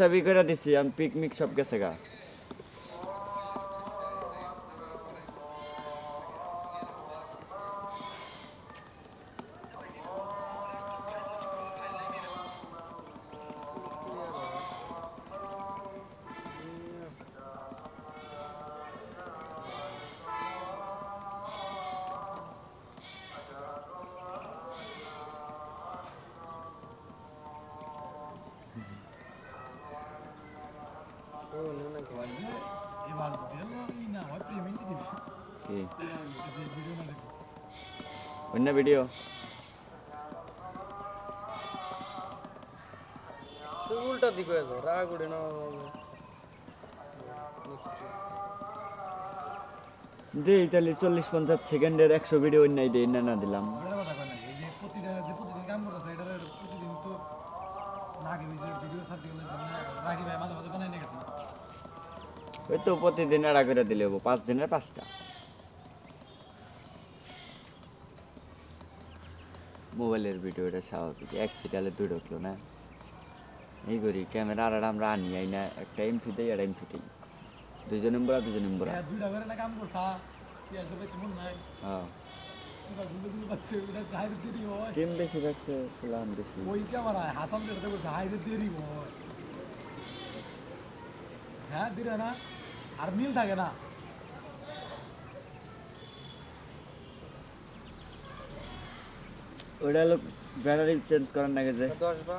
চাবি করে দিছি আমি পিকনিক সব গেছে গা। অন্য ভিডিও। উল্টা দিক হয়ে যাও রাগ উঠে না। দেই তাহলে চল্লিশ পঞ্চাশ সেকেন্ডের একশো ভিডিও অন্যায় দেই না না দিলাম। ওটার কথা কয় না এই যে প্রতিদিন প্রতিদিন কাম করতেছে এটার প্রতিদিন তো লাগে ওই যে ভিডিও সার্চ করলে রাগি ভাই মাঝে মাঝে বানাই নিয়ে গেছে। ওই তো প্রতিদিন এড়া করে দিলে হব পাঁচ দিনের পাঁচটা। মোবাইলের ভিডিওটা স্বাভাবিক এক সিটালে দুই ঢুকলো না। এই করি ক্যামেরা আর আমরা আনি আই না একটা এমপি দেই আর এমপি দেই। দুইজন নম্বর আর দুজন নম্বর হ্যাঁ, দুইটা করে না কাম করছা টিম বেশি থাকছে বেশি। ওই ক্যামেরা হাসান দেরি হয়। হ্যাঁ দিরে না। আর মিল থাকে না। ওইটা হলো ব্যাটারি চেঞ্জ করার না গেছে দশ বা